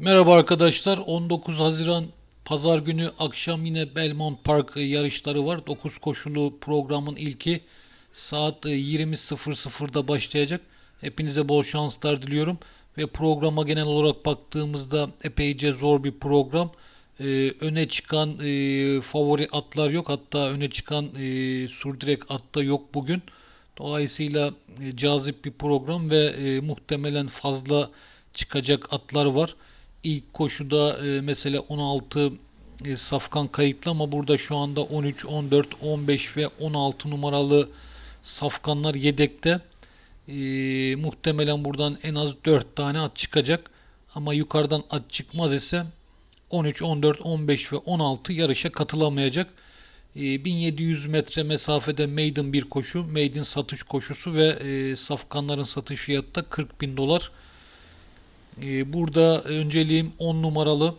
Merhaba arkadaşlar. 19 Haziran Pazar günü akşam yine Belmont Park yarışları var. 9 koşulu programın ilki saat e, 20.00'da başlayacak. Hepinize bol şanslar diliyorum. Ve programa genel olarak baktığımızda epeyce zor bir program. Ee, öne çıkan e, favori atlar yok. Hatta öne çıkan e, Surdirek at da yok bugün. Dolayısıyla e, cazip bir program ve e, muhtemelen fazla çıkacak atlar var. İlk koşuda e, mesela 16 e, safkan kayıtlı ama burada şu anda 13, 14, 15 ve 16 numaralı safkanlar yedekte. E, muhtemelen buradan en az 4 tane at çıkacak. Ama yukarıdan at çıkmaz ise 13, 14, 15 ve 16 yarışa katılamayacak. E, 1700 metre mesafede maiden bir koşu. Maiden satış koşusu ve safkanların satış fiyatı da 40 bin dolar. E, burada önceliğim 10 numaralı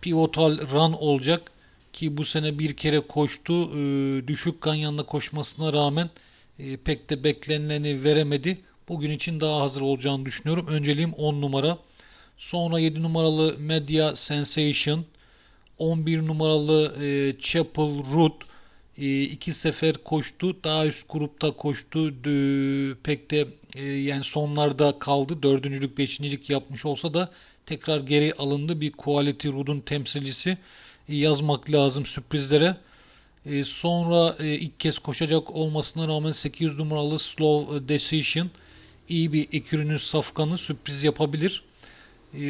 Pivotal Run olacak ki bu sene bir kere koştu. E, düşük ganyanla koşmasına rağmen e, pek de beklenileni veremedi. Bugün için daha hazır olacağını düşünüyorum. Önceliğim 10 numara. Sonra 7 numaralı Media Sensation. 11 numaralı e, Chapel Root e, iki sefer koştu. Daha üst grupta koştu. Pek de e, yani sonlarda kaldı. Dördüncülük, beşincilik yapmış olsa da tekrar geri alındı. Bir Quality Root'un temsilcisi. E, yazmak lazım sürprizlere. E, sonra e, ilk kez koşacak olmasına rağmen 800 numaralı Slow Decision iyi bir ekürünün safkanı sürpriz yapabilir.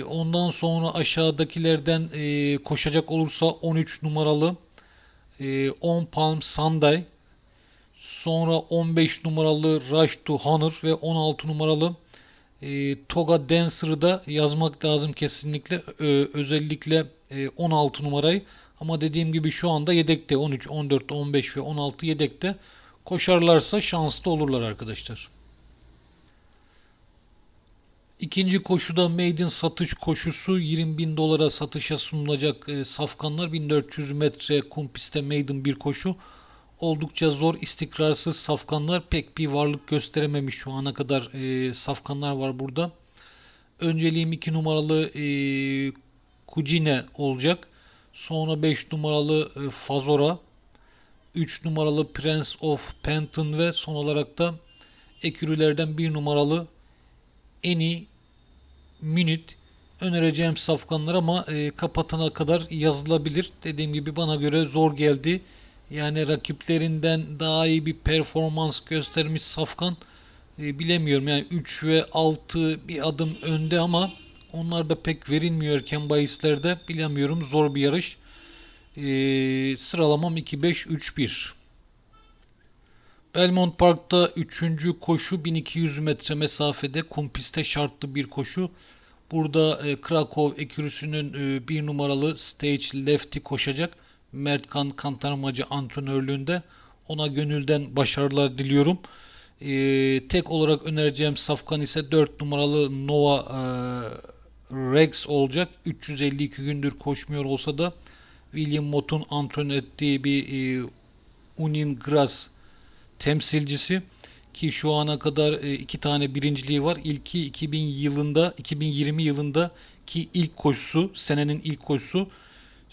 Ondan sonra aşağıdakilerden e, koşacak olursa 13 numaralı e, 10 Palm Sunday, sonra 15 numaralı Rush to Honor ve 16 numaralı e, Toga Dancer'ı da yazmak lazım kesinlikle. Ö, özellikle e, 16 numarayı. Ama dediğim gibi şu anda yedekte 13, 14, 15 ve 16 yedekte. Koşarlarsa şanslı olurlar arkadaşlar. İkinci koşuda maiden satış koşusu 20 bin dolara satışa sunulacak e, safkanlar 1400 metre kum pistte maiden bir koşu. Oldukça zor istikrarsız safkanlar pek bir varlık gösterememiş şu ana kadar e, safkanlar var burada. Önceliğim 2 numaralı e, Kujine olacak. Sonra 5 numaralı e, Fazora. 3 numaralı Prince of Penton ve son olarak da ekürülerden 1 numaralı Eni Minute önereceğim safkanlar ama e, kapatana kadar yazılabilir. Dediğim gibi bana göre zor geldi. Yani rakiplerinden daha iyi bir performans göstermiş safkan e, bilemiyorum. Yani 3 ve 6 bir adım önde ama onlar da pek verilmiyor erken bahislerde. Bilemiyorum zor bir yarış. E, sıralamam 2-5-3-1. Belmont Park'ta 3. koşu 1200 metre mesafede kum pistte şartlı bir koşu. Burada e, Krakow ekürüsünün e, bir numaralı Stage Lefty koşacak. Mert Kan Kantarmacı antrenörlüğünde. Ona gönülden başarılar diliyorum. E, tek olarak önereceğim safkan ise 4 numaralı Nova e, Rex olacak. 352 gündür koşmuyor olsa da William Mott'un antrenör ettiği bir e, Unin Grass temsilcisi ki şu ana kadar e, iki tane birinciliği var. İlki 2000 yılında 2020 yılında ki ilk koşusu senenin ilk koşusu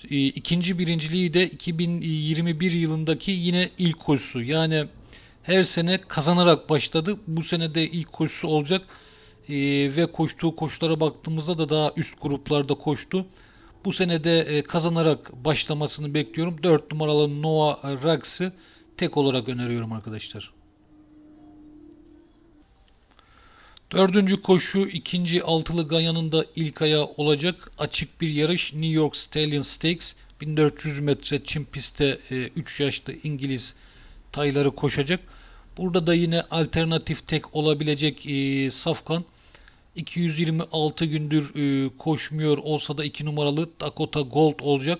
ikinci birinciliği de 2021 yılındaki yine ilk koşusu. Yani her sene kazanarak başladı. Bu sene de ilk koşusu olacak. E, ve koştuğu koşulara baktığımızda da daha üst gruplarda koştu. Bu sene de e, kazanarak başlamasını bekliyorum. 4 numaralı Noah Rags'ı tek olarak öneriyorum arkadaşlar. Dördüncü koşu ikinci altılı Ganyan'ın da ilk ayağı olacak. Açık bir yarış New York Stallion Stakes 1400 metre çim pistte 3 yaşlı İngiliz tayları koşacak. Burada da yine alternatif tek olabilecek e, Safkan 226 gündür e, koşmuyor olsa da 2 numaralı Dakota Gold olacak.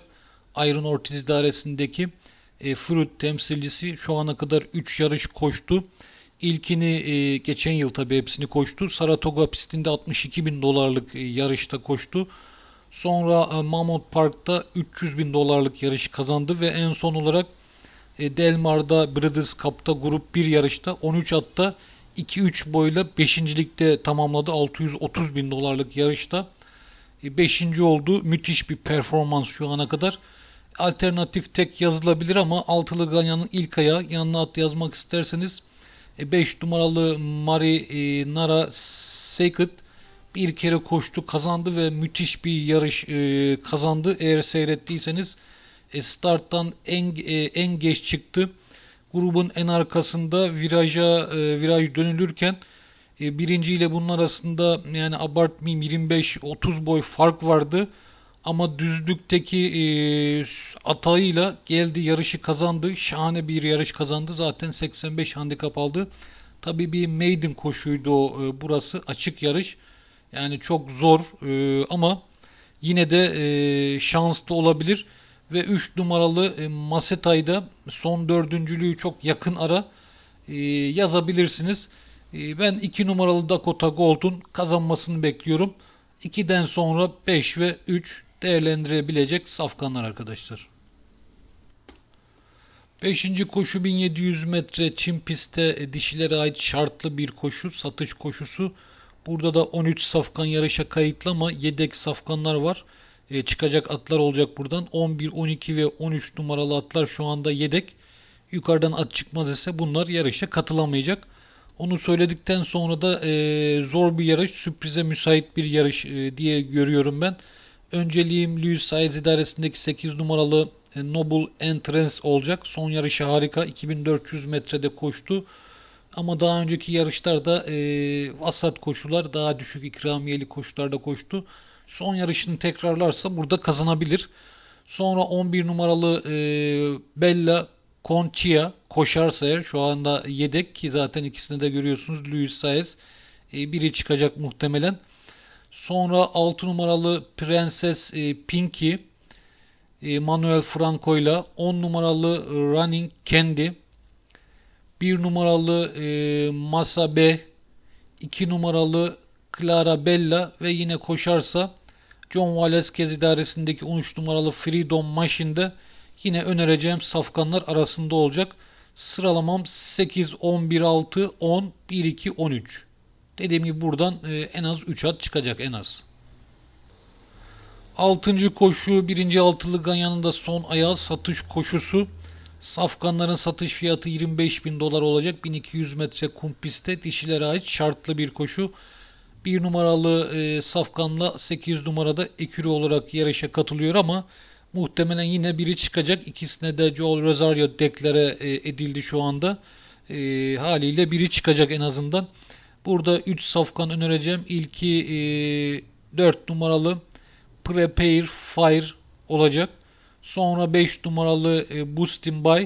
Iron Ortiz idaresindeki e, Fruit temsilcisi şu ana kadar 3 yarış koştu. İlkini e, geçen yıl tabii hepsini koştu. Saratoga pistinde 62 bin dolarlık e, yarışta koştu. Sonra e, Mammoth Park'ta 300 bin dolarlık yarış kazandı ve en son olarak e, Delmar'da Breeders' Cup'ta grup 1 yarışta 13 atta 2-3 boyla 5. ligde tamamladı. 630 bin dolarlık yarışta 5. oldu. Müthiş bir performans şu ana kadar. Alternatif tek yazılabilir ama altılı ganyanın ilk ayağı yanına at yazmak isterseniz 5 numaralı Mari e, Nara Sacred bir kere koştu kazandı ve müthiş bir yarış e, kazandı. Eğer seyrettiyseniz e, starttan en e, en geç çıktı. Grubun en arkasında viraja e, viraj dönülürken e, birinci ile bunun arasında yani abartmayayım 25-30 boy fark vardı. Ama düzlükteki e, atağıyla geldi yarışı kazandı. Şahane bir yarış kazandı. Zaten 85 handikap aldı. Tabii bir maiden koşuydu o, e, burası. Açık yarış. Yani çok zor e, ama yine de e, şanslı olabilir. Ve 3 numaralı e, Masetay'da son dördüncülüğü çok yakın ara e, yazabilirsiniz. E, ben 2 numaralı Dakota Gold'un kazanmasını bekliyorum. 2'den sonra 5 ve 3 değerlendirebilecek safkanlar arkadaşlar. 5. koşu 1700 metre çim pistte dişilere ait şartlı bir koşu, satış koşusu. Burada da 13 safkan yarışa kayıtlı ama yedek safkanlar var. E, çıkacak atlar olacak buradan. 11, 12 ve 13 numaralı atlar şu anda yedek. Yukarıdan at çıkmaz ise bunlar yarışa katılamayacak. Onu söyledikten sonra da e, zor bir yarış, sürprize müsait bir yarış e, diye görüyorum ben. Önceliğim Lewis Sayes idaresindeki 8 numaralı e, Noble Entrance olacak. Son yarışı harika. 2400 metrede koştu. Ama daha önceki yarışlarda e, vasat koşular, daha düşük ikramiyeli koşularda koştu. Son yarışını tekrarlarsa burada kazanabilir. Sonra 11 numaralı e, Bella Conchia koşarsa eğer şu anda yedek ki zaten ikisini de görüyorsunuz. Luis Saez e, biri çıkacak muhtemelen. Sonra 6 numaralı Prenses e, Pinky e, Manuel Franco ile 10 numaralı Running Candy 1 numaralı e, Masabe 2 numaralı Clara Bella ve yine koşarsa John Valesquez idaresindeki 13 numaralı Freedom Machine'de yine önereceğim safkanlar arasında olacak. Sıralamam 8, 11, 6, 10, 1, 2, 13. Dediğim gibi buradan e, en az 3 at çıkacak en az. 6. koşu 1. altılı ganyanın da son ayağı satış koşusu. Safkanların satış fiyatı 25 bin dolar olacak. 1200 metre kum pistte dişilere ait şartlı bir koşu. 1 numaralı e, Safkan'la 8 numarada ekürü olarak yarışa katılıyor ama muhtemelen yine biri çıkacak. İkisine de Joel Rosario deklare e, edildi şu anda. E, haliyle biri çıkacak en azından. Burada 3 safkan önereceğim. İlki e, 4 numaralı Prepare Fire olacak. Sonra 5 numaralı e, Boostin By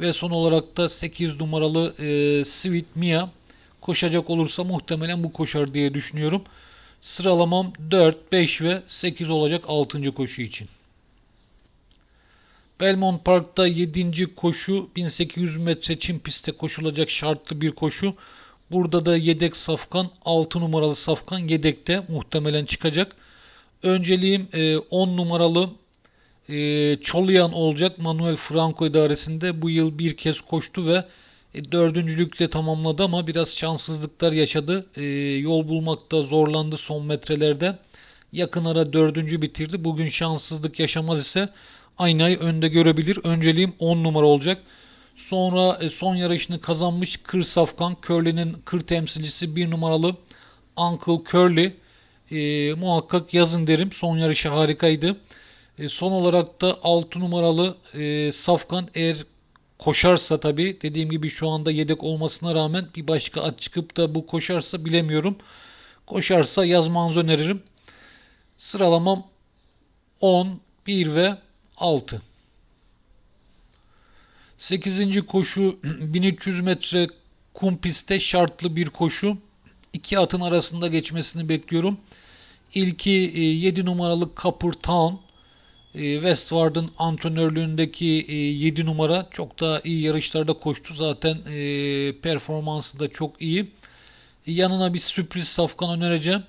ve son olarak da 8 numaralı e, Sweet Mia koşacak olursa muhtemelen bu koşar diye düşünüyorum. Sıralamam 4, 5 ve 8 olacak 6. koşu için. Belmont Park'ta 7. koşu 1800 metre çim pistte koşulacak şartlı bir koşu. Burada da yedek safkan 6 numaralı safkan yedekte muhtemelen çıkacak. Önceliğim 10 e, numaralı e, Çolyan olacak. Manuel Franco idaresinde bu yıl bir kez koştu ve e, dördüncülükle tamamladı ama biraz şanssızlıklar yaşadı. Yol bulmakta zorlandı son metrelerde. Yakın ara dördüncü bitirdi. Bugün şanssızlık yaşamaz ise aynı ay önde görebilir. Önceliğim 10 numara olacak. Sonra son yarışını kazanmış Kır Safkan. Curly'nin kır temsilcisi bir numaralı Uncle Curly e, muhakkak yazın derim. Son yarışı harikaydı. E, son olarak da 6 numaralı e, Safkan eğer koşarsa tabi dediğim gibi şu anda yedek olmasına rağmen bir başka at çıkıp da bu koşarsa bilemiyorum. Koşarsa yazmanızı öneririm. Sıralamam 10, 1 ve 6. 8. koşu 1300 metre kum pistte şartlı bir koşu. İki atın arasında geçmesini bekliyorum. İlki 7 e, numaralı Copper Town. E, Westward'ın antrenörlüğündeki 7 e, numara çok daha iyi yarışlarda koştu. Zaten performansı da çok iyi. Yanına bir sürpriz safkan önereceğim.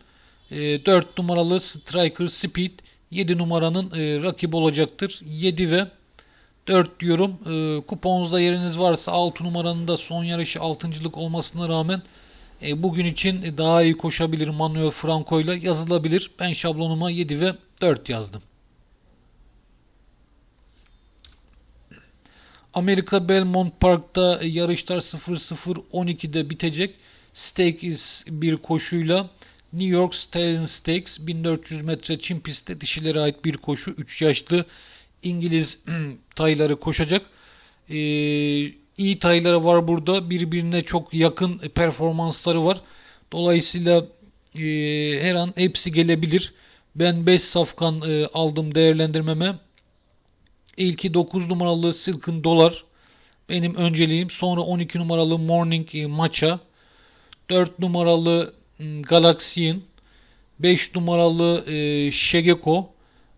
4 numaralı Striker Speed 7 numaranın rakip olacaktır. 7 ve 4 diyorum. Kuponunuzda yeriniz varsa 6 numaranın da son yarışı 6.lık olmasına rağmen E, bugün için daha iyi koşabilir Manuel Franco ile yazılabilir. Ben şablonuma 7 ve 4 yazdım. Amerika Belmont Park'ta yarışlar 00.12'de bitecek. Stakes bir koşuyla New York Stallion Stakes 1400 metre çim pistte dişilere ait bir koşu. 3 yaşlı İngiliz tayları koşacak. Ee, iyi tayları var burada. Birbirine çok yakın performansları var. Dolayısıyla e, her an hepsi gelebilir. Ben 5 safkan e, aldım değerlendirmeme. İlki 9 numaralı Silken Dolar. Benim önceliğim. Sonra 12 numaralı Morning e, Matcha. 4 numaralı m, Galaxian. 5 numaralı e, Shegeko.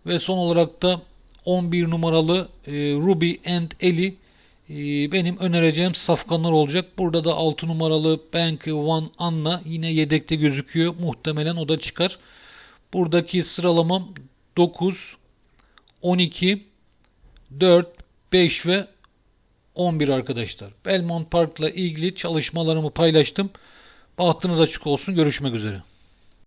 Ve son olarak da 11 numaralı e, Ruby and Ellie e, benim önereceğim safkanlar olacak. Burada da 6 numaralı Bank One Anna yine yedekte gözüküyor. Muhtemelen o da çıkar. Buradaki sıralamam 9, 12, 4, 5 ve 11 arkadaşlar. Belmont Park'la ilgili çalışmalarımı paylaştım. Bahtınız açık olsun. Görüşmek üzere.